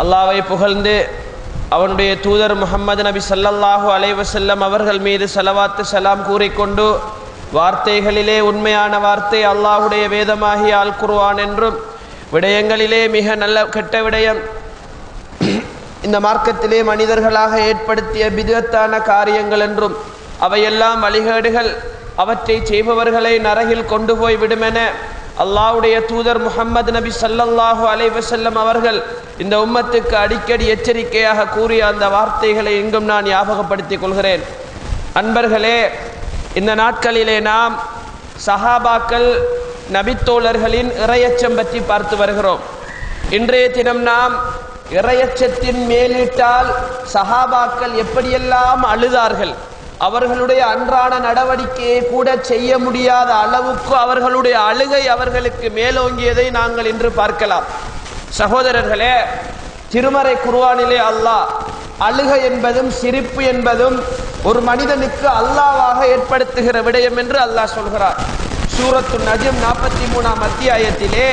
அல்லாவை புகழ்ந்து அவனுடைய தூதர் முகமது நபி சல்லல்லாஹு அலைவசல்லம் அவர்கள் மீது செலவாத்து செலாம் கூறிக்கொண்டு வார்த்தைகளிலே உண்மையான வார்த்தை அல்லாஹுடைய வேதமாகிய அல் குருவான் என்றும் விடயங்களிலே மிக நல்ல கெட்ட விடயம் இந்த மார்க்கத்திலே மனிதர்களாக ஏற்படுத்திய விதத்தான காரியங்கள் என்றும் அவையெல்லாம் வழிகேடுகள் அவற்றை செய்பவர்களை நரகில் கொண்டு போய் விடுமென அல்லாவுடைய தூதர் முகமது நபி ஸல்லல்லாஹு அலைவசல்லம் அவர்கள் இந்த உம்மத்துக்கு அடிக்கடி எச்சரிக்கையாக கூறிய அந்த வார்த்தைகளை இங்கும் நான் ஞாபகப்படுத்திக் கொள்கிறேன். அன்பர்களே இந்த நாட்களிலே நாம் சஹாபாக்கள் நபித்தோழர்களின் இறையச்சம் பற்றி பார்த்து வருகிறோம். இன்றைய தினம் நாம் இறையச்சத்தின் மேலிட்டால் சஹாபாக்கள் எப்படியெல்லாம் அழுதார்கள் அவர்களுடைய அன்றாட நடவடிக்கையை கூட செய்ய முடியாத அளவுக்கு அவர்களுடைய அழுகை அவர்களுக்கு மேலோங்கியதை நாங்கள் இன்று பார்க்கலாம். சகோதரர்களே திருமறை குருவானிலே அல்லாஹ் அழுகை என்பதும் சிரிப்பு என்பதும் ஒரு மனிதனுக்கு அல்லாவாக ஏற்படுத்துகிற விடயம் என்று அல்லாஹ் சொல்கிறார். சூரத்து நஜம் நாற்பத்தி மூணாம் அத்தியாயத்திலே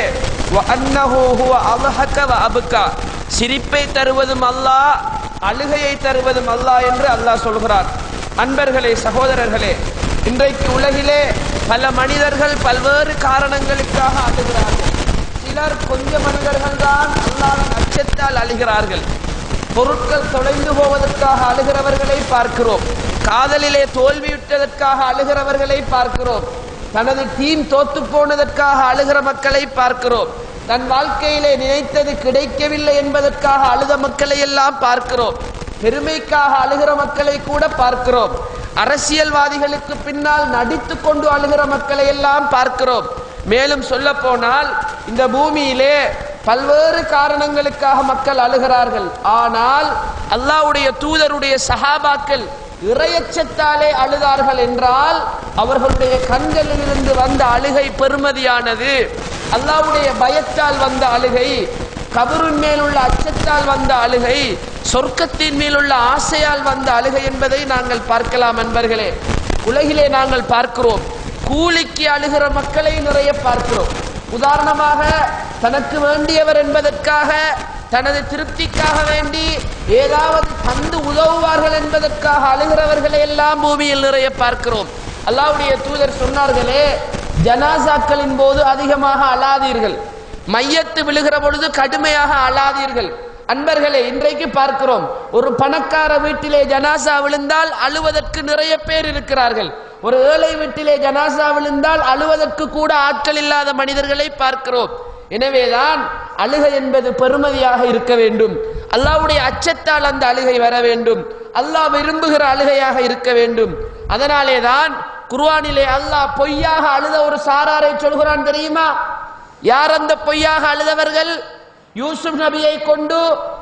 அபுக்கா வ சிரிப்பை தருவதும் அல்லாஹ் அழுகையை தருவதும் அல்லாஹ் என்று அல்லாஹ் சொல்கிறார். அன்பர்களே சகோதரர்களே இன்றைக்கு உலகிலே பல மனிதர்கள் பல்வேறு காரணங்களுக்காக அழுகிறார்கள் சிலர் கொஞ்ச மனிதர்கள் தான் அல்லாவின் அச்சத்தால் அழுகிறார்கள். பொருட்கள் தொலைந்து போவதற்காக அழுகிறவர்களை பார்க்கிறோம். காதலிலே தோல்வியுற்றதற்காக அழுகிறவர்களை பார்க்கிறோம். தனது டீம் தோத்து போனதற்காக அழுகிற மக்களை பார்க்கிறோம். தன் வாழ்க்கையிலே நினைத்தது கிடைக்கவில்லை என்பதற்காக அழுத மக்களை எல்லாம் பார்க்கிறோம். பெருமைக்காக அழுகிற மக்களை கூட பார்க்கிறோம். அரசியல்வாதிகளுக்கு பின்னால் நடித்து கொண்டு அழுகிற மக்களை எல்லாம் பார்க்கிறோம். மேலும் சொல்ல போனால் இந்த பூமியிலே பல்வேறு காரணங்களுக்காக மக்கள் அழுகிறார்கள். ஆனால் அல்லாவுடைய தூதருடைய சஹாபாக்கள் இறையச்சத்தாலே அழுதார்கள் என்றால் அவர்களுடைய கண்களிலிருந்து வந்த அழுகை பெருமதியானது அல்லாவுடைய பயத்தால் வந்த அழுகை கபரின் மேல் உள்ள அச்சத்தால் வந்த அழுகை சொர்க்கத்தின் மேலுள்ள ஆசையால் வந்த அழுகை என்பதை நாங்கள் பார்க்கலாம் அன்பர்களே. உலகிலே நாங்கள் பார்க்கிறோம். கூலிக்கு அழுகிற மக்களை நிறைய பார்க்கிறோம். உதாரணமாக தனக்கு வேண்டியவர் என்பதற்காக தனது திருப்திக்காக வேண்டி ஏதாவது தந்து உதவுவார்கள் என்பதற்காக அழுகிறவர்களை எல்லாம் பூமியில் நிறைய பார்க்கிறோம். அல்லாவுடைய தூதர் சொன்னார்களே ஜனாசாக்களின் போது அதிகமாக அழாதீர்கள். மையத்து விழுகிற பொழுது கடுமையாக அழாதீர்கள். அன்பர்களே இன்றைக்கு பார்க்கிறோம். ஒரு பணக்கார வீட்டிலே ஜனாசா விழுந்தால் அழுவதற்கு நிறைய பேர் இருக்கிறார்கள். ஒரு ஏழை வீட்டிலே ஜனாசா விழுந்தால் அழுவதற்கு கூட ஆட்கள் இல்லாத மனிதர்களை பார்க்கிறோம். எனவேதான் அழுகை என்பது பெருமதியாக இருக்க வேண்டும். அல்லாஹ்வுடைய அச்சத்தால் அந்த அழுகை வர வேண்டும். அல்லாஹ் விரும்புகிற அழுகையாக இருக்க வேண்டும். அதனாலே தான் குர்வானிலே அல்லாஹ் பொய்யாக அழுத ஒரு சாராரை சொல்கிறான் தெரியுமா? யார் அந்த பொய்யாக அழுதவர்கள்? யூசுப் நபியை கொண்டு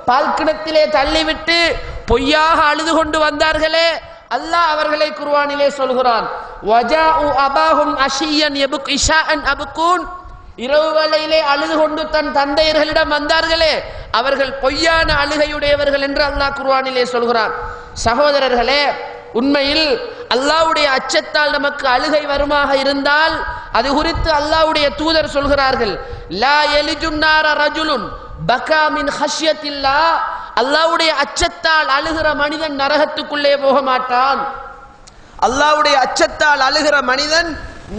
பால்கிணத்திலே தள்ளிவிட்டு பொய்யாக அழுது கொண்டு வந்தார்களே அல்லாஹ் அவர்களை குர்வானிலே சொல்கிறான் அபாஹும் இரவு வேளையிலே அழுது கொண்டு தன் தந்தையர்களிடம் வந்தார்களே அவர்கள் பொய்யான அழுகையுடையவர்கள் என்று அல்லாஹ் குர்வானிலே சொல்கிறான். சகோதரர்களே உண்மையில் அல்லாஹ்வுடைய அச்சத்தால் நமக்கு அழுகை வருமாக இருந்தால் அது குறித்து அல்லாஹ்வுடைய தூதர் சொல்கிறார்கள் லா எலிஜுன்னார ரஜுலுன். பகாமின் அல்லாஹ்வுடைய அச்சத்தால் அழுகிற மனிதன் நரகத்துக்குள்ளே போக மாட்டான். அல்லாஹ்வுடைய அச்சத்தால் அழுகிற மனிதன்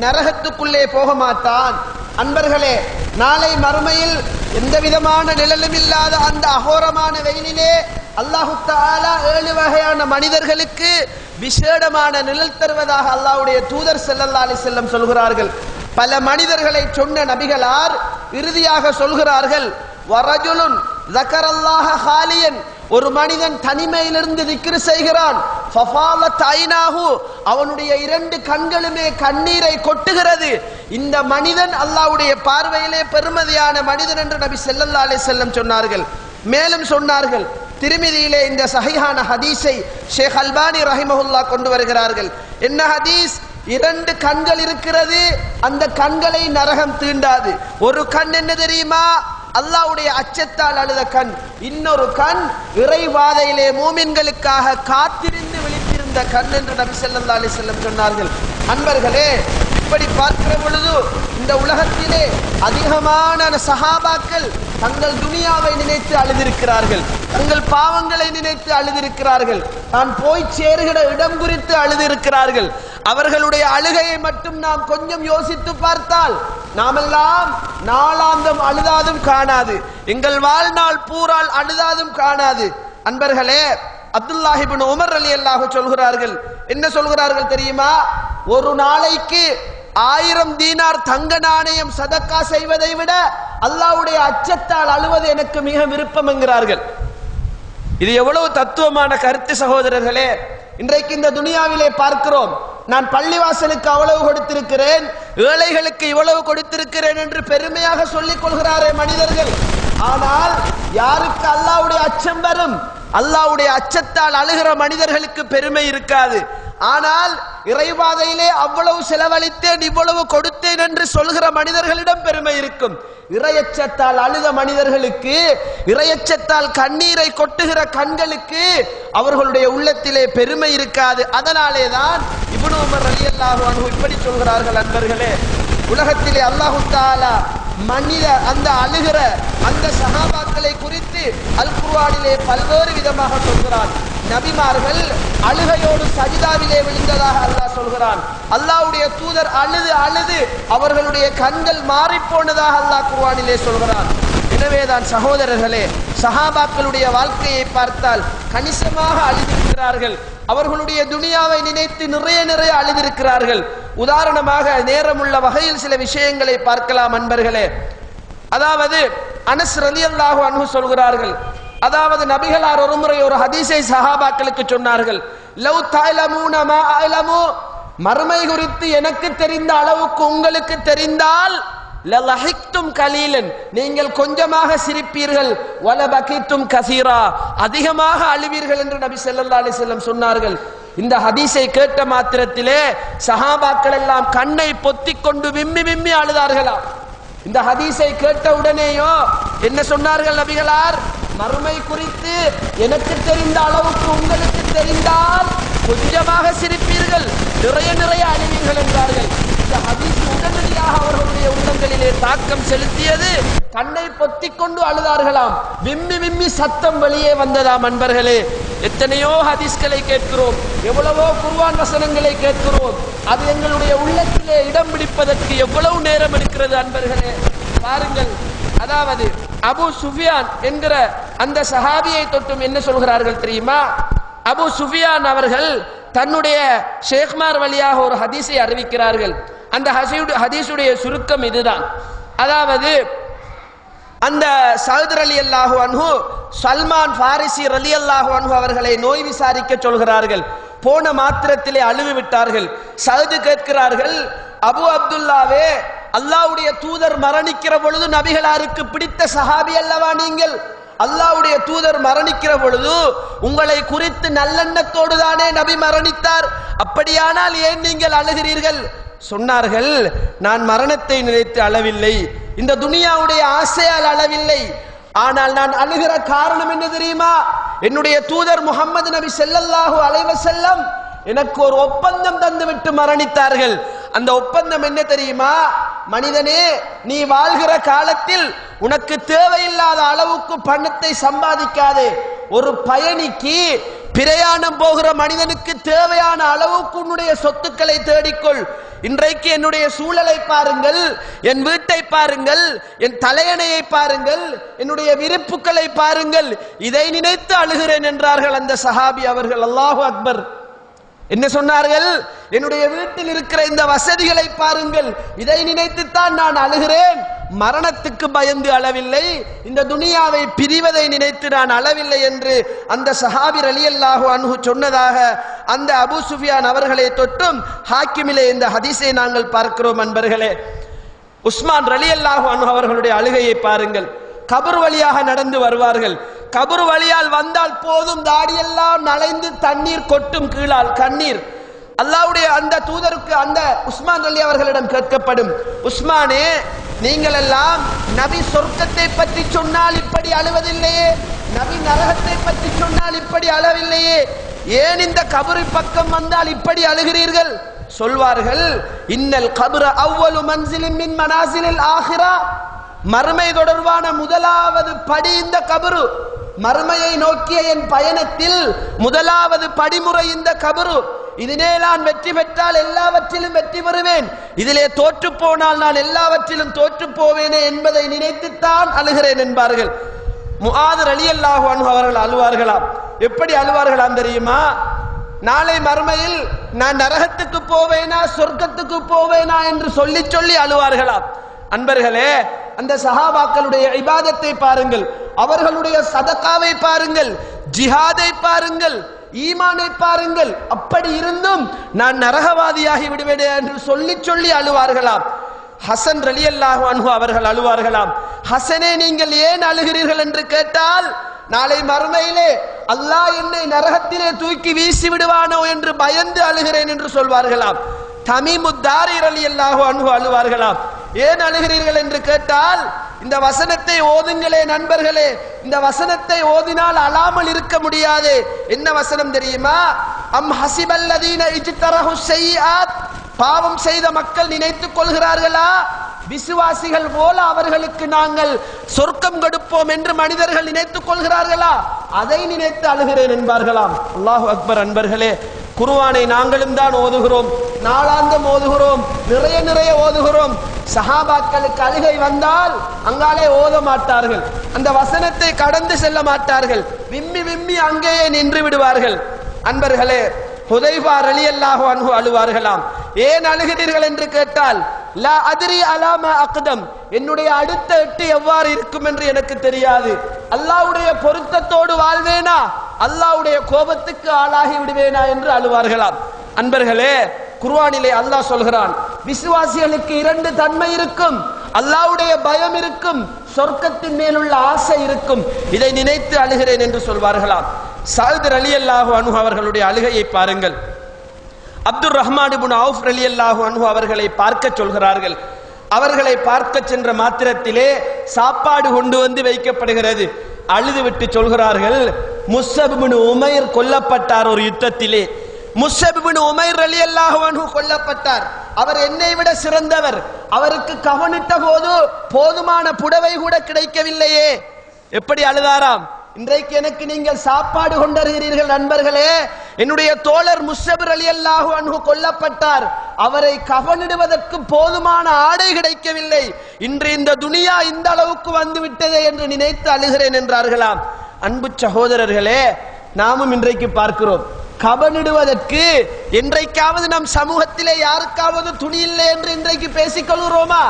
நரகத்துக்குள்ளே போக மாட்டான். அன்பர்களே நாளை மறுமையில் எந்த விதமான நிழலும் இல்லாத அந்த அகோரமான வெயிலிலே அல்லாஹு தஆலா ஏழு வகையான மனிதர்களுக்கு விசேடமான நிழல் தருவதாக அல்லாவுடைய தூதர் செல்லல்லாலி செல்லம் வஸல்லம் சொல்கிறார்கள். பல மனிதர்களை சொன்ன நபிகளார் இறுதியாக சொல்கிறார்கள் வரஜுலுன் ஜக்கரல்லாஹ ஹாலியன். ஒரு மனிதன் தனிமையிலிருந்து திக்ரு செய்கிறான். அவனுடைய இரண்டு கண்களுமே கண்ணீரை கொட்டுகிறது. இந்த மனிதன் அல்லாவுடைய பார்வையிலே பெருமதியான மனிதன் என்று நபி செல்லல்லா அலே செல்லம் சொன்னார்கள். மேலும் சொன்னார்கள் திருமிதியிலே இந்த சஹிஹான ஹதீஸை ஷேக் அல்பானி ரஹிமஹுல்லா கொண்டு வருகிறார்கள். என்ன ஹதீஸ்? இரண்டு கண்கள் இருக்கிறது அந்த கண்களை நரகம் தீண்டாது. ஒரு கண் என்ன தெரியுமா? அல்லாஹ்வுடைய அச்சத்தால் அழுத கண். இன்னொரு கண் இறைவாதையிலே மூமின்களுக்காக காத்திருந்து விழித்திருந்த கண் என்று நபி ஸல்லல்லாஹு அலி செல்லம் சொன்னார்கள். அன்பர்களே இப்படி பார்க்கிற பொழுது இந்த உலகத்திலே அதிகமான சஹாபாக்கள் தங்கள் துனியாவை நினைத்து அழுதிருக்கிறார்கள். தங்கள் பாவங்களை நினைத்து அழுதிருக்கிறார்கள். தான் போய் சேருகிற இடம் குறித்து அழுதிருக்கிறார்கள். அவர்களுடைய அழுகையை மட்டும் நாம் கொஞ்சம் யோசித்து பார்த்தால் நாமெல்லாம் நாளாந்தம் அழுதாதும் காணாது. எங்கள் வாழ்நாள் பூரால் அழுதாதும் காணாது. அன்பர்களே அப்துல்லாஹிபின் உமர் அலி அல்லாஹ் சொல்கிறார்கள். என்ன சொல்கிறார்கள் தெரியுமா? ஒரு நாளைக்கு ஆயிரம் தீனார் தங்க நாணயம் சதக்கா செய்வதை விட அல்லாவுடைய அச்சத்தால் அழுவது எனக்கு மிக விருப்பம் என்கிறார்கள். இது எவ்வளவு தத்துவமான கருத்து சகோதரர்களே. இன்றைக்கு இந்த துனியாவிலே பார்க்கிறோம். நான் பள்ளிவாசலுக்கு அவ்வளவு கொடுத்திருக்கிறேன். ஏழைகளுக்கு இவ்வளவு கொடுத்திருக்கிறேன் என்று பெருமையாக சொல்லிக் கொள்கிறாரே மனிதர்கள். ஆனால் யாருக்கு அல்லாவுடைய அச்சம் வரும்? அல்லாவுடைய அச்சத்தால் அழுகிற மனிதர்களுக்கு பெருமை இருக்காது. ஆனால் இறைவாதையிலே அவ்வளவு செலவழித்தேன் இவ்வளவு கொடுத்தேன் என்று சொல்கிற மனிதர்களிடம் பெருமை இருக்கும். இரையச்சத்தால் அழுத மனிதர்களுக்கு இரையச்சத்தால் கண்ணீரை கொட்டுகிற கண்களுக்கு அவர்களுடைய உள்ளத்திலே பெருமை இருக்காது. அதனாலே தான் இவனு உமர் ரலியல்லாஹு இப்படி சொல்கிறார்கள் அன்பர்களே. உலகத்திலே அல்லாஹு தாலா மனித அந்த அழுகிற அந்த சகாபாக்களை குறித்து அல் குர்ஆனிலே பல்வேறு விதமாக சொல்கிறான். நபிமார்கள் அழுகையோடு சஜிதாவிலே விழுந்ததாக அல்லாஹ் சொல்கிறான். அல்லாஹ்வுடைய தூதர் அழுது அழுது அவர்களுடைய கண்கள் மாறிப்போனதாக அல்லாஹ் குர்வானிலே சொல்கிறான். எனவேதான் சகோதரர்களே சஹாபாக்களுடைய வாழ்க்கையை பார்த்தால் கணிசமாக அழுதிருக்கிறார்கள். அவர்களுடைய துனியாவை நினைத்து நிறைய நிறைய அழுதிருக்கிறார்கள். உதாரணமாக நேரமுள்ள வகையில் சில விஷயங்களை பார்க்கலாம் அன்பர்களே. அதாவது அனஸ் ரலியல்லாஹு அன்பு சொல்கிறார்கள் அதாவது நபிகளார் ஒருமுறை ஒரு ஹதீஸை சஹாபாக்களுக்கு சொன்னார்கள். லவ் தாய்லமூன மறுமை குறித்து எனக்கு தெரிந்த அளவுக்கு உங்களுக்கு தெரிந்தால் லலஹிக்தும் கலீலன். நீங்கள் கொஞ்சமாக சிரிப்பீர்கள். வல பகித்தும் கசீரா. அதிகமாக அழுவீர்கள் என்று நபி ஸல்லல்லாஹு அலைஹி வஸல்லம் சொன்னார்கள். இந்த ஹதீஸை கேட்ட மாத்திரத்திலே சஹாபாக்கள் எல்லாம் கண்ணை பொத்திக் கொண்டு விம்மி விம்மி அழுதார்களாம். இந்த ஹதீஸை கேட்ட உடனேயோ என்ன சொன்னார்கள் நபிகளார்? மறுமை குறித்து எனக்கு தெரிந்த அளவுக்கு உங்களுக்கு தெரிந்தால் கொஞ்சமாக சிரிப்பீர்கள். நிறைய நிறைய அழிவீர்கள் என்றார்கள். இந்த ஹதீஸ் உடனடியாக அவர்களுடைய உள்ளங்களிலே தாக்கம் செலுத்தியது. கண்ணை பொத்தி கொண்டு அழுதார்களாம். விம்மி விம்மி சத்தம் வெளியே வந்ததாம் அன்பர்களே. எத்தனையோ ஹதீஸ்களை கேட்கிறோம். எவ்வளவோ குர்வான் வசனங்களை கேட்கிறோம். அது எங்களுடைய உள்ளத்திலே இடம் பிடிப்பதற்கு எவ்வளவு நேரம் எடுக்கிறது அன்பர்களே. பாருங்கள். அதாவது அபு சுஃபியான் என்கிற அந்த சஹாபியை தொட்டும் என்ன சொல்கிறார்கள் தெரியுமா? அபு சுஃபியான் அவர்கள் தன்னுடைய ஷேக்மார் வழியாக ஒரு ஹதீஸை அறிவிக்கிறார்கள். அந்த ஹசீடு- ஹதீஸுடைய சுருக்கம் இதுதான். அதாவது அந்த சவுதர் அலி அல்லாஹு அன்ஹு சல்மான் ஃபாரிசி ரலி அல்லாஹு அன்ஹு அவர்களை நோய் விசாரிக்க சொல்கிறார்கள். போன மாத்திரத்திலே அழுவி விட்டார்கள். சகுது கேட்கிறார்கள் அபு அப்துல்லாவே அல்லாஹ்வுடைய தூதர் மரணிக்கிற பொழுது நபிகளாருக்கு பிடித்த சஹாபி அல்லவா நீங்கள்? அல்லாஹ்வுடைய தூதர் மரணிக்கிற பொழுது உங்களை குறித்து நல்லெண்ணத்தோடு தானே நபி மரணித்தார்? அப்படியானால் ஏன் நீங்கள் அழுகிறீர்கள்? சொன்னார்கள் நான் மரணத்தை நினைத்து அளவில்லை. இந்த துனியாவுடைய ஆசையால் அளவில்லை. ஆனால் நான் அழுகிற காரணம் என்ன தெரியுமா? என்னுடைய தூதர் முகமது நபி செல்லல்லாஹு அலைவ செல்லம் எனக்கு ஒரு ஒப்பந்தம் தந்துவிட்டு மரணித்தார்கள். அந்த ஒப்பந்தம் என்ன தெரியுமா? மனிதனே நீ வாழ்கிற காலத்தில் உனக்கு தேவையில்லாத அளவுக்கு பணத்தை சம்பாதிக்காதே. ஒரு பயணிக்கு பிரயாணம் போகிற மனிதனுக்கு தேவையான அளவுக்கு உன்னுடைய சொத்துக்களை தேடிக்கொள். இன்றைக்கு என்னுடைய சூழலை பாருங்கள் என் வீட்டை பாருங்கள் என் தலையணையை பாருங்கள் என்னுடைய விருப்புக்களை பாருங்கள். இதை நினைத்து அழுகிறேன் என்றார்கள் அந்த சஹாபி அவர்கள். அல்லாஹு அக்பர். என்ன சொன்னார்கள்? என்னுடைய வீட்டில் இருக்கிற இந்த வசதிகளை பாருங்கள். இதை நினைத்துத்தான் நான் அழுகிறேன். மரணத்துக்கு பயந்து அளவில்லை. இந்த துனியாவை பிரிவதை நினைத்து நான் அளவில்லை என்று அந்த சஹாபிர் அலி அல்லாஹு அன்ஹு சொன்னதாக அந்த அபு சுஃபியான் அவர்களை தொட்டும் ஹாக்கிமிலே இந்த ஹதீஸை நாங்கள் பார்க்கிறோம் அன்பர்களே. உஸ்மான் ரலியல்லாஹு அன்ஹு அவர்களுடைய அழுகையை பாருங்கள். கபர் வழியாக நடந்து வருவார்கள். கபர் வழியால் வந்தால் போதும். தாடியெல்லாம் நனைந்து தண்ணீர் கொட்டும் கீழால் கண்ணீர். அல்லாவுடைய அந்த தூதருக்கு அந்த உஸ்மான் அலி அவர்களிடம் கேட்கப்படும். உஸ்மானே நீங்கள் எல்லாம் நபி சொர்க்கத்தை பற்றி சொன்னால் இப்படி அழுவதில்லையே. நபி நரகத்தை பற்றி சொன்னால் இப்படி அழவில்லையே. ஏன் இந்த கபரு பக்கம் வந்தால் இப்படி அழுகிறீர்கள்? சொல்வார்கள் இன்னல் கபுர அவ்வளவு மன்சிலின் மின் மனாசிலில் ஆகிறா மறுமை தொடர்பான முதலாவது படி இந்த கபரு. மறுமையை நோக்கிய என் பயணத்தில் முதலாவது படிமுறை இந்த கபரு. இதிலே நான் வெற்றி பெற்றால் எல்லாவற்றிலும் வெற்றி பெறுவேன். இதிலே தோற்று போனால் நான் எல்லாவற்றிலும் தோற்று போவேனே என்பதை நினைத்துத்தான் அழுகிறேன் என்பார்கள். முகாதர் அலி அல்லாஹு அவர்கள் அழுவார்களாம். எப்படி அழுவார்களாம் தெரியுமா? நாளை மறுமையில் நான் நரகத்துக்கு போவேனா சொர்க்கத்துக்கு போவேனா என்று சொல்லி சொல்லி அழுவார்களாம். அன்பர்களே அந்த சஹாபாக்களுடைய இபாதத்தை பாருங்கள். அவர்களுடைய சதக்காவை பாருங்கள். ஜிஹாதை பாருங்கள். ஈமானை பாருங்கள். அப்படி இருந்தும் நான் நரகவாதியாகி விடுவேன் என்று சொல்லி சொல்லி அழுவார்களாம். ஹசன் ரலியல்லாஹு அன்ஹு அவர்கள் அழுவார்களாம். ஹசனே நீங்கள் ஏன் அழுகிறீர்கள் என்று கேட்டால் நாளை மறுமையிலே அல்லாஹ் என்னை நரகத்திலே தூக்கி வீசி விடுவானோ என்று பயந்து அழுகிறேன் என்று சொல்வார்களாம். தமிமுத்தாரி ரலியல்லாஹு அன்ஹு அழுவார்களாம். ஏன் அழுகிறீர்கள் என்று கேட்டால் இந்த வசனத்தை ஓதுங்களே நண்பர்களே இந்த வசனத்தை ஓதினால் அழாமல் இருக்க முடியாது. என்ன வசனம் தெரியுமா? அம் ஹசிபல்லதீன இஜ்தரஹு செய்யாத் பாவம் செய்த மக்கள் நினைத்துக் கொள்கிறார்களா? விசுவாசிகள் போல அவர்களுக்கு நாங்கள் சொர்க்கம் கொடுப்போம் என்று மனிதர்கள் நினைத்துக் கொள்கிறார்களா? அதை நினைத்து அழுகிறேன் என்பார்களாம். அல்லாஹு அக்பர் அன்பர்களே குருவானை நாங்களும் தான் ஓதுகிறோம். நாளாந்தம் ஓதுகிறோம். நிறைய நிறைய ஓதுகிறோம். சஹாபாக்களுக்கு அழுகை வந்தால் அங்காலே ஓத மாட்டார்கள். அந்த வசனத்தை கடந்து செல்ல மாட்டார்கள். விம்மி விம்மி அங்கேயே நின்று விடுவார்கள். அன்பர்களே ஹுதைபா அல்லாஹோ அன்பு அழுவார்களாம். ஏன் அழுகிறீர்கள் என்று கேட்டால் லா அதிரி அலாம அக்தம். என்னுடைய அடுத்த எட்டு எவ்வாறு இருக்கும் என்று எனக்கு தெரியாது. அல்லாஹ்வுடைய பொருத்தத்தோடு வாழ்வேனா? அல்லாஹ்வுடைய கோபத்துக்கு ஆளாகி விடுவேனா என்று அழுவார்களாம். அன்பர்களே குர்வானிலே அல்லாஹ் சொல்கிறான் விசுவாசிகளுக்கு இரண்டு தன்மை இருக்கும் அல்லாஹ்வுடைய பயம் இருக்கும் சொர்க்கத்தின் மேலுள்ள ஆசை இருக்கும். இதை நினைத்து அழுகிறேன் என்று சொல்வார்களாம். சால்தர் அலி அல்லாஹு அனு அவர்களுடைய அழுகையை பாருங்கள். அப்துல் ரஹ்மான் இபுன் அவுஃப் அலி அல்லாஹு அனு அவர்களை பார்க்க சொல்கிறார்கள். அவர்களை பார்க்க சென்ற மாத்திரத்திலே சாப்பாடு கொண்டு வந்து வைக்கப்படுகிறது. அழுது விட்டு சொல்கிறார்கள் முஸ்ஸபின் உமைர் கொல்லப்பட்டார் ஒரு யுத்தத்திலே. முஸ்ஸபின் உமைர் அலி அல்லாஹு கொல்லப்பட்டார். அவர் என்னை விட சிறந்தவர். அவருக்கு கவனிட்ட போது போதுமான புடவை கூட கிடைக்கவில்லையே. எப்படி அழுதாராம்? இன்றைக்கு எனக்கு நீங்கள் சாப்பாடு கொண்டருகிறீர்கள் நண்பர்களே. என்னுடைய தோழர் முஸ்ஸபிர் அலி அல்லாஹு அன்ஹு கொல்லப்பட்டார். அவரை கவனிடுவதற்கு போதுமான ஆடை கிடைக்கவில்லை. இன்று இந்த துனியா இந்த அளவுக்கு வந்து விட்டதே என்று நினைத்து அழுகிறேன் என்றார்களாம். அன்பு சகோதரர்களே நாமும் இன்றைக்கு பார்க்கிறோம். கபனிடுவதற்கு என்றைக்காவது நம் சமூகத்திலே யாருக்காவது துணி இல்லை என்று இன்றைக்கு பேசிக் கொள்கிறோமா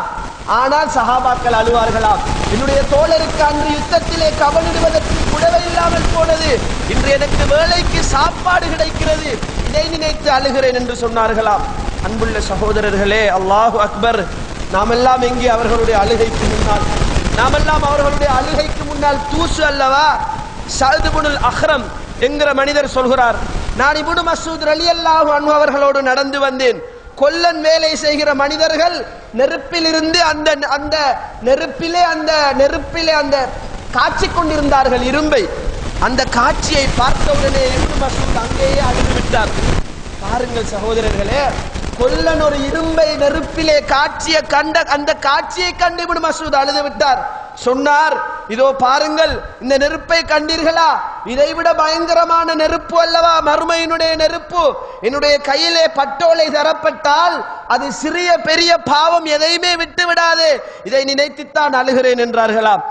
ஆனால் சகாபாக்கள் அழுவார்களாம். என்னுடைய தோழருக்கு அன்று யுத்தத்திலே கவனிடுவதற்கு புடவை இல்லாமல் போனது. இன்று எனக்கு வேலைக்கு சாப்பாடு கிடைக்கிறது. இதை நினைத்து அழுகிறேன் என்று சொன்னார்களாம். அன்புள்ள சகோதரர்களே அல்லாஹு அக்பர் நாமெல்லாம் எங்கே அவர்களுடைய அழுகைக்கு முன்னால் நாமெல்லாம் அவர்களுடைய அழுகைக்கு முன்னால் தூசு அல்லவா? சல்துபுனுல் அஹ்ரம் என்கிற மனிதர் சொல்கிறார் நான் இபுடு மசூத் அலி அல்லாஹு அன்பு அவர்களோடு நடந்து வந்தேன். கொல்லன் வேலை செய்கிற மனிதர்கள் நெருப்பிலிருந்து அந்த அந்த நெருப்பிலே அந்த நெருப்பிலே அந்த காய்ச்சி கொண்டிருந்தார்கள் இரும்பை. அந்த காட்சியை பார்த்தவுடனே இப்னு மசூத் அங்கேயே அழுது விட்டார். பாருங்கள் சகோதரர்களே கொல்லன் ஒரு இரும்பை நெருப்பிலே காட்சிய கண்ட அந்த காட்சியை கண்டு இப்னு மசூத் அழுது விட்டார். சொன்னார் இதோ பாருங்கள் இந்த நெருப்பை கண்டீர்களா? இதைவிட பயங்கரமான நெருப்பு அல்லவா? மறுமையினுடைய நெருப்பு. என்னுடைய கையிலே பட்டோலை தரப்பட்டால் அது சிறிய பெரிய பாவம் எதையுமே விட்டு விடாது இதை நினைத்துத்தான் அழுகிறேன் என்றார்களாம்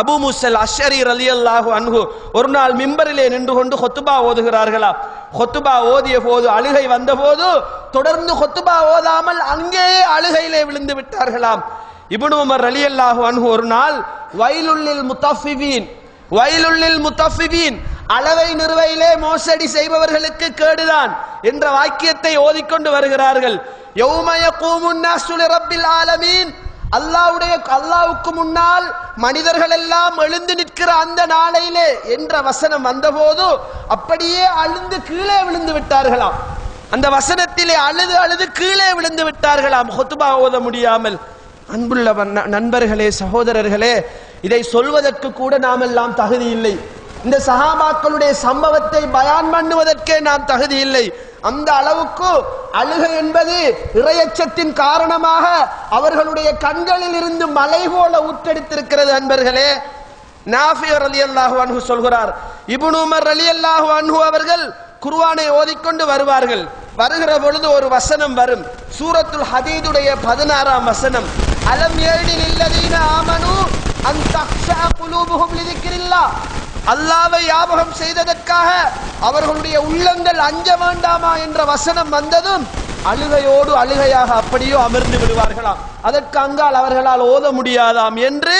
அபு முசல் அஷரி ரலியல்லாஹு அன்ஹு ஒரு நாள் மிம்பரிலே நின்று கொண்டு ஹொத்துபா ஓதுகிறார்களா? ஹொத்துபா ஓதிய போது அழுகை வந்தபோது தொடர்ந்து ஹொத்துபா ஓதாமல் அங்கேயே அழுகையிலே விழுந்து விட்டார்களாம். இபுனு உமர் ரலியல்லாஹு அன்ஹு ஒரு நாள் வயலுள்ளில் முத்தஃபிவீன் வயலுள்ளில் முத்தஃபிவீன் அளவை நிறுவையிலே மோசடி செய்பவர்களுக்கு கேடுதான் என்ற வாக்கியத்தை ஓதிக்கொண்டு வருகிறார்கள். யௌமய கூமுன்னா ரப்பில் ஆலமீன். அல்லாவுடைய அல்லாவுக்கு முன்னால் மனிதர்கள் எல்லாம் எழுந்து நிற்கிற அந்த நாளையிலே என்ற வசனம் வந்தபோது அப்படியே அழுந்து கீழே விழுந்து விட்டார்களாம். அந்த வசனத்திலே அழுது அழுது கீழே விழுந்து விட்டார்களாம். ஹொத்துபா ஓத முடியாமல். அன்புள்ள நண்பர்களே சகோதரர்களே இதை சொல்வதற்கு கூட நாம் எல்லாம் தகுதி இல்லை. இந்த சஹாபாக்களுடைய சம்பவத்தை பயான் பண்ணுவதற்கே நாம் தகுதி இல்லை. அந்த அளவுக்கு அழுகை என்பது இறையச்சத்தின் காரணமாக அவர்களுடைய கண்களில் இருந்து மலை போல ஊற்றெடுத்திருக்கிறது அன்பர்களே. நாஃபியர் அலி அல்லாஹு அன்ஹு சொல்கிறார் இபுனுமர் உமர் அலி அல்லாஹு அன்ஹு அவர்கள் குர்வானை ஓதிக்கொண்டு வருவார்கள். வருகிற பொழுது ஒரு வசனம் வரும். சூரத்துல் ஹதீதுடைய பதினாறாம் வசனம் அலம் ஏழில் இல்லதீன ஆமனு அல்லாவை யாபகம் செய்ததற்காக அவர்களுடைய உள்ளங்கள் அஞ்ச வேண்டாமா என்ற வசனம் வந்ததும் அழுகையோடு அழுகையாக அப்படியோ அமர்ந்து விடுவார்களாம். அதற்கு அங்கால் அவர்களால் ஓத முடியாதாம் என்று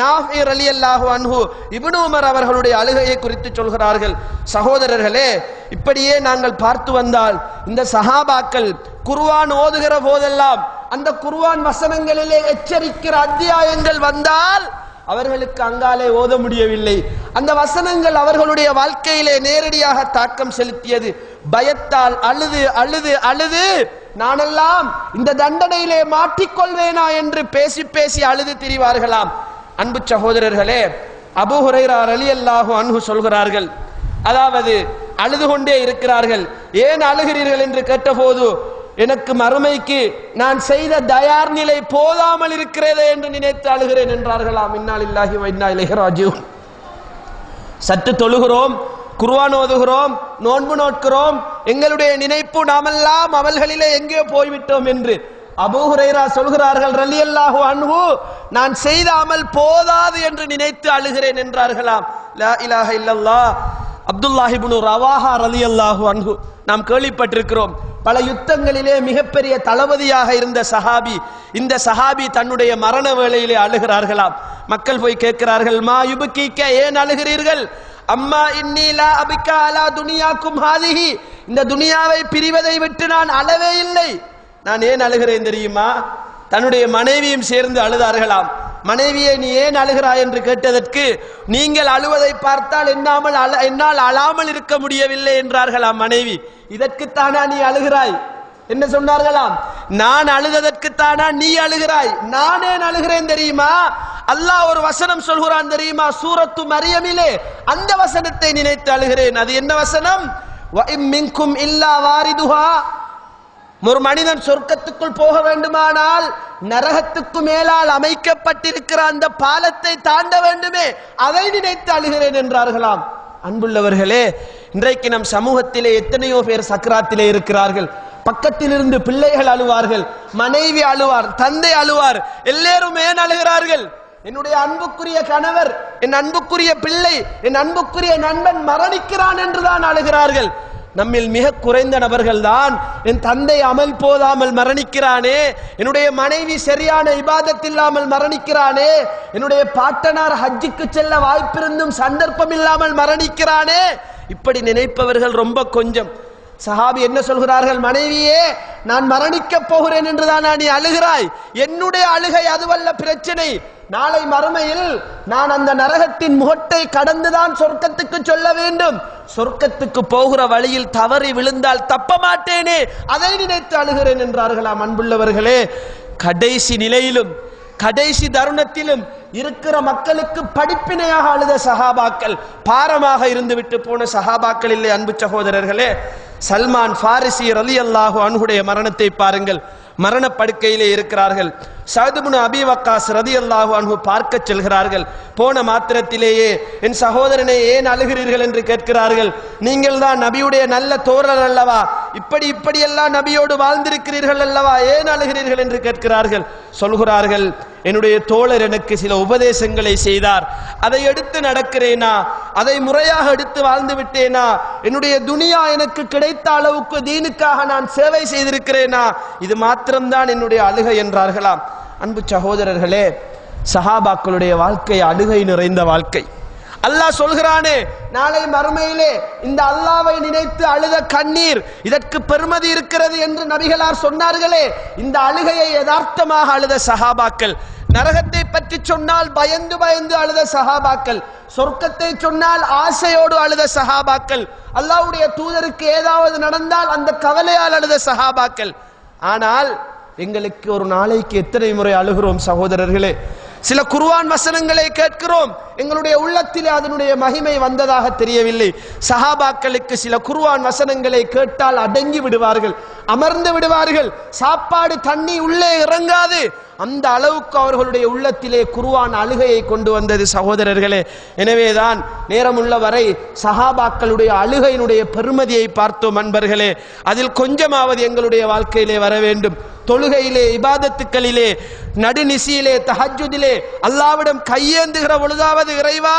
நாஃபீர் அலி அல்லாஹு அன்ஹு இப்னு உமர் அவர்களுடைய அழுகையை குறித்து சொல்கிறார்கள். சகோதரர்களே இப்படியே நாங்கள் பார்த்து வந்தால் இந்த சஹாபாக்கள் குர்வான் ஓதுகிற போதெல்லாம் அந்த குர்வான் வசனங்களிலே எச்சரிக்கிற அத்தியாயங்கள் வந்தால் அவர்களுக்கு அங்காலே ஓத முடியவில்லை. அந்த வசனங்கள் அவர்களுடைய வாழ்க்கையிலே நேரடியாக தாக்கம் செலுத்தியது. பயத்தால் அழுது அழுது அழுது நானெல்லாம் இந்த தண்டனையிலே மாட்டிக்கொள்வேனா என்று பேசி பேசி அழுது திரிவார்களாம். அன்பு சகோதரர்களே அபு அலி அல்லாஹு அன்ஹு சொல்கிறார்கள். அதாவது அழுது கொண்டே இருக்கிறார்கள். ஏன் அழுகிறீர்கள் என்று கேட்டபோது எனக்கு மறுமைக்கு நான் செய்த தயார் நிலை போதாமல் இருக்கிறதே என்று நினைத்து அழுகிறேன் என்றார்களாம். இன்னால் இல்லாஹி வைனா இளையராஜு சற்று தொழுகிறோம் குர்ஆன் ஓதுகிறோம் நோன்பு நோட்கிறோம். எங்களுடைய நினைப்பு நாமெல்லாம் அமல்களிலே எங்கே போய்விட்டோம் என்று அபூ சொல்கிறார்கள் சொல்கிறார்கள் ரலியல்லாஹு அன்ஹு நான் செய்த அமல் போதாது என்று நினைத்து அழுகிறேன் என்றார்களாம். லா இலாஹ இல்லல்லா அப்துல்லாஹிபுனு ரவாஹா ரலி அல்லாஹு அன்ஹு நாம் கேள்விப்பட்டிருக்கிறோம் பல யுத்தங்களிலே மிகப்பெரிய தளபதியாக இருந்த சஹாபி இந்த சஹாபி தன்னுடைய மரண வேளையிலே அழுகிறார்களாம். மக்கள் போய் கேட்கிறார்கள் மா யுபுக்கீக்க ஏன் அழுகிறீர்கள்? அம்மா இன்னி லா அலா துனியாக்கும் ஹாதிஹி. இந்த துனியாவை பிரிவதை விட்டு நான் அளவே இல்லை. நான் ஏன் அழுகிறேன் தெரியுமா? தன்னுடைய மனைவியும் சேர்ந்து அழுதார்களாம். மனைவியை நீ ஏன் அழுகிறாய்? என்று கேட்டதற்கு நீங்கள் அழுவதை பார்த்தால் என்னாமல் அழ என்னால் அழாமல் இருக்க முடியவில்லை என்றார்களாம் மனைவி. இதற்குத்தானா நீ அழுகிறாய்? என்ன சொன்னார்களாம்? நான் அழுததற்குத்தானா நீ அழுகிறாய்? நான் ஏன் அழுகிறேன் தெரியுமா? அல்லாஹ் ஒரு வசனம் சொல்கிறான் தெரியுமா? சூரத்து மரியமிலே அந்த வசனத்தை நினைத்து அழுகிறேன். அது என்ன வசனம்? இல்லா வாரிதுஹா. ஒரு மனிதன் சொர்க்கத்துக்குள் போக வேண்டுமானால் நரகத்துக்கு மேலால் அமைக்கப்பட்டிருக்கிற அந்த பாலத்தை தாண்ட வேண்டுமே அதை நினைத்து அழுகிறேன் என்றார்களாம். அன்புள்ளவர்களே இன்றைக்கு நம் சமூகத்திலே எத்தனையோ பேர் சக்கராத்திலே இருக்கிறார்கள். பக்கத்திலிருந்து பிள்ளைகள் அழுவார்கள் மனைவி அழுவார் தந்தை அழுவார் எல்லாரும் ஏன் அழுகிறார்கள்? என்னுடைய அன்புக்குரிய கணவர் என் அன்புக்குரிய பிள்ளை என் அன்புக்குரிய நண்பன் மரணிக்கிறான் என்றுதான் அழுகிறார்கள். நம்மில் மிக குறைந்த நபர்கள்தான். என் தந்தை அமல் போதாமல் மரணிக்கிறானே. என்னுடைய மனைவி சரியான இபாதத் இல்லாமல் மரணிக்கிறானே. என்னுடைய பாட்டனார் ஹஜ்ஜுக்கு செல்ல வாய்ப்பிருந்தும் சந்தர்ப்பம் இல்லாமல் மரணிக்கிறானே. இப்படி நினைப்பவர்கள் ரொம்ப கொஞ்சம். சஹாபி என்ன சொல்கிறார்கள் மனைவியே நான் மரணிக்கப் போகிறேன் என்றுதான் நீ அழுகிறாய்? என்னுடைய அழுகை அதுவல்ல பிரச்சனை. நாளை மறுமையில் நான் அந்த நரகத்தின் முகட்டை கடந்துதான் சொர்க்கத்துக்கு சொல்ல வேண்டும். சொர்க்கத்துக்கு போகிற வழியில் தவறி விழுந்தால் தப்ப மாட்டேனே அதை நினைத்து அழுகிறேன் என்றார்களாம் அன்புள்ளவர்களே. கடைசி நிலையிலும் கடைசி தருணத்திலும் இருக்கிற மக்களுக்கு படிப்பினையாக அழுத சகாபாக்கள் பாரமாக இருந்துவிட்டு போன சகாபாக்கள் இல்லை அன்பு சகோதரர்களே. சல்மான் ஃபாரிசி ரலி அல்லாஹு அன்ஹுடைய மரணத்தை பாருங்கள். மரணப்படுக்கையிலே இருக்கிறார்கள். சதுபுனு அபி வக்காஸ் ரதி அல்லாஹு அன்பு பார்க்க செல்கிறார்கள். போன மாத்திரத்திலேயே என் சகோதரனை ஏன் அழுகிறீர்கள்? என்று கேட்கிறார்கள். நீங்கள் தான் நபியுடைய நல்ல தோழர் அல்லவா? இப்படி இப்படியெல்லாம் நபியோடு வாழ்ந்திருக்கிறீர்கள் அல்லவா? ஏன் அழுகிறீர்கள்? என்று கேட்கிறார்கள். சொல்கிறார்கள் என்னுடைய தோழர் எனக்கு சில உபதேசங்களை செய்தார். அதை எடுத்து நடக்கிறேனா? அதை முறையாக எடுத்து வாழ்ந்து விட்டேனா? என்னுடைய துனியா எனக்கு கிடைத்த அளவுக்கு தீனுக்காக நான் சேவை செய்திருக்கிறேனா? இது மாத்திரம்தான் என்னுடைய அழுகை என்றார்களாம். அன்பு சகோதரர்களே சஹாபாக்களுடைய வாழ்க்கை அழுகை நிறைந்த வாழ்க்கை. அல்லாஹ் சொல்கிறானே நாளை மறுமையிலே இந்த அல்லாவை நினைத்து அழுத கண்ணீர் இதற்கு பெருமதி இருக்கிறது என்று நபிகளார் சொன்னார்களே இந்த அழுகையை யதார்த்தமாக அழுத சஹாபாக்கள் நரகத்தை பற்றி சொன்னால் பயந்து பயந்து அழுத சஹாபாக்கள் சொர்க்கத்தை சொன்னால் ஆசையோடு அழுத சஹாபாக்கள் அல்லாவுடைய தூதருக்கு ஏதாவது நடந்தால் அந்த கவலையால் அழுத சஹாபாக்கள். ஆனால் எங்களுக்கு ஒரு நாளைக்கு எத்தனை முறை அழுகிறோம் சகோதரர்களே? சில குருவான் வசனங்களை கேட்கிறோம். எங்களுடைய உள்ளத்தில் அதனுடைய மகிமை வந்ததாக தெரியவில்லை. சஹாபாக்களுக்கு சில குருவான் வசனங்களை கேட்டால் அடங்கி விடுவார்கள் அமர்ந்து விடுவார்கள். சாப்பாடு தண்ணி உள்ளே இறங்காது. அந்த அளவுக்கு அவர்களுடைய உள்ளத்திலே குருவான் அழுகையை கொண்டு வந்தது சகோதரர்களே. எனவேதான் நேரமுள்ள வரை சஹாபாக்களுடைய அழுகையினுடைய பெருமதியை பார்த்தோம் அன்பர்களே. அதில் கொஞ்சமாவது எங்களுடைய வாழ்க்கையிலே வர வேண்டும். தொழுகையிலே இபாதத்துக்களிலே நடுநிசியிலே தஹஜுதிலே அல்லாவிடம் கையேந்துகிற பொழுதாவது இறைவா?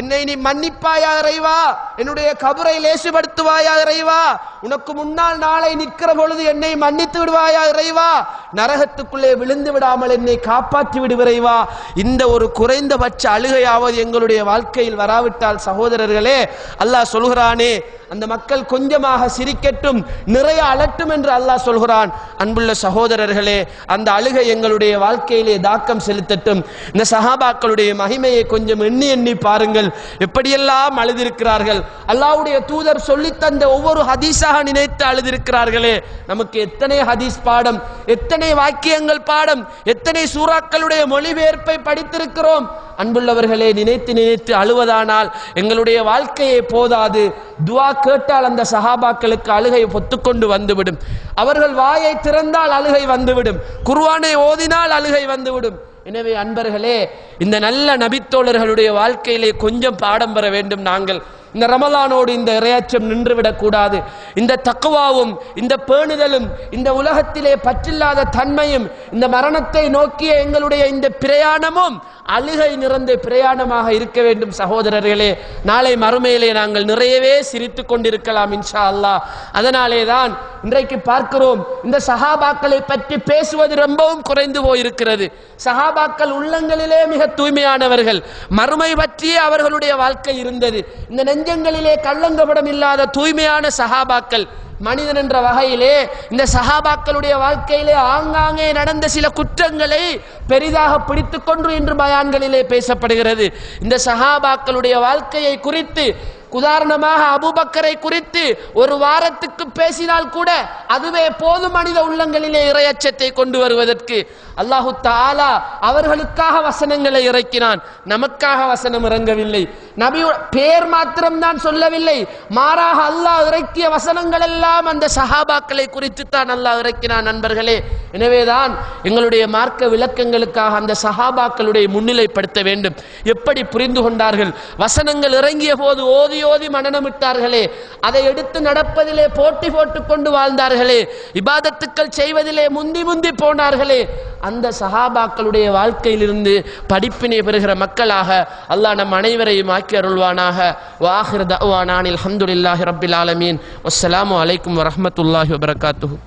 என்னை நீ மன்னிப்பாயா இறைவா. என்னுடைய கபரை லேசுபடுத்துவாயா இறைவா. உனக்கு முன்னால் நாளை நிற்கிற பொழுது என்னை மன்னித்து விடுவாயா இறைவா. நரகத்துக்குள்ளே விழுந்து விடாமல் என்னை காப்பாற்றி விடுவிறைவா இந்த ஒரு குறைந்தபட்ச அழுகையாவது எங்களுடைய வாழ்க்கையில் வராவிட்டால் சகோதரர்களே அல்லாஹ் சொல்கிறானே அந்த மக்கள் கொஞ்சமாக சிரிக்கட்டும் நிறைய அலட்டும் என்று அல்லாஹ் சொல்கிறான். அன்புள்ள சகோதரர்களே அந்த அழுகை எங்களுடைய வாழ்க்கையிலே தாக்கம் செலுத்தட்டும். இந்த சஹாபாக்களுடைய மகிமையை கொஞ்சம் எண்ணி எண்ணி பாருங்கள். எப்படியெல்லாம் அழுதிருக்கிறார்கள்? அல்லாவுடைய தூதர் சொல்லி தந்த ஒவ்வொரு ஹதீஸாக நினைத்து அழுதிருக்கிறார்களே. நமக்கு எத்தனை ஹதீஸ் பாடம் எத்தனை வாக்கியங்கள் பாடம் எத்தனை சூறாக்களுடைய மொழிபெயர்ப்பை படித்திருக்கிறோம். அன்புள்ளவர்களே நினைத்து நினைத்து அழுவதானால் எங்களுடைய வாழ்க்கையை போதாது. துவா கேட்டால் அந்த சஹாபாக்களுக்கு அழுகை பொத்துக்கொண்டு வந்துவிடும். அவர்கள் வாயை திறந்தால் அழுகை வந்துவிடும். குர்வானை ஓதினால் அழுகை வந்துவிடும். எனவே அன்பர்களே இந்த நல்ல நபித்தோழர்களுடைய வாழ்க்கையிலே கொஞ்சம் பாடம் பெற வேண்டும் நாங்கள். இந்த ரமலானோடு இந்த இரையச்சம் நின்றுவிடக் கூடாது. இந்த தக்குவாவும் இந்த பேணுதலும் இந்த உலகத்திலே பற்றில்லாத தன்மையும் இந்த மரணத்தை நோக்கிய எங்களுடைய இந்த பிரயாணமும் அழுகை நிறைந்த பிரயாணமாக இருக்க வேண்டும் சகோதரர்களே. நாளை மறுமையிலே நாங்கள் நிறையவே சிரித்துக் கொண்டிருக்கலாம் இன்ஷா அல்லாஹ் அதனாலே தான் இன்றைக்கு பார்க்கிறோம் இந்த சஹாபாக்களை பற்றி பேசுவது ரொம்பவும் குறைந்து போயிருக்கிறது. சஹாபாக்கள் உள்ளங்களிலே மிக தூய்மையானவர்கள். மறுமை பற்றியே அவர்களுடைய வாழ்க்கை இருந்தது. இந்த நெஞ்சங்களிலே கள்ளங்கபடம் இல்லாத தூய்மையான சஹாபாக்கள் மனிதன் என்ற வகையிலே இந்த சஹாபாக்களுடைய வாழ்க்கையிலே ஆங்காங்கே நடந்த சில குற்றங்களை பெரிதாக பிடித்துக்கொண்டு கொண்டு இன்று பயான்களிலே பேசப்படுகிறது. இந்த சஹாபாக்களுடைய வாழ்க்கையை குறித்து உதாரணமாக அபூபக்கரை குறித்து ஒரு வாரத்துக்கு பேசினால் கூட அதுவே போதும் மனித உள்ளங்களிலே இரையச்சத்தை கொண்டு வருவதற்கு. அல்லாஹு தாலா அவர்களுக்காக வசனங்களை இறக்கினான் நமக்காக வசனம் இறங்கவில்லை. நபி பேர் மாத்திரம் தான் சொல்லவில்லை. மாறாக அல்லாஹ் இறக்கிய வசனங்கள் எல்லாம் அந்த சஹாபாக்களை குறித்து தான் அல்லாஹ் இறக்கினான் நண்பர்களே. எனவேதான் எங்களுடைய மார்க்க விளக்கங்களுக்காக அந்த சஹாபாக்களுடைய முன்னிலைப்படுத்த வேண்டும். எப்படி புரிந்து கொண்டார்கள்? வசனங்கள் இறங்கிய போது ஓதி ஓதி மனநமிட்டார்களே அதை எடுத்து நடப்பதிலே போட்டி போட்டுக் கொண்டு வாழ்ந்தார்களே. இபாதத்துக்கள் செய்வதிலே முந்தி முந்தி போனார்களே. அந்த சஹாபாக்களுடைய வாழ்க்கையிலிருந்து படிப்பினை பெறுகிற மக்களாக அல்லாஹ் நம் அனைவரையும் ஆக்கி அருள்வானாக. வாஹிர் தவானில் அல்ஹம்துலில்லாஹி ரபில் ஆலமீன். வஸ்ஸலாமு அலைக்கும் வரஹ்மத்துல்லாஹி வபரகாத்துஹு.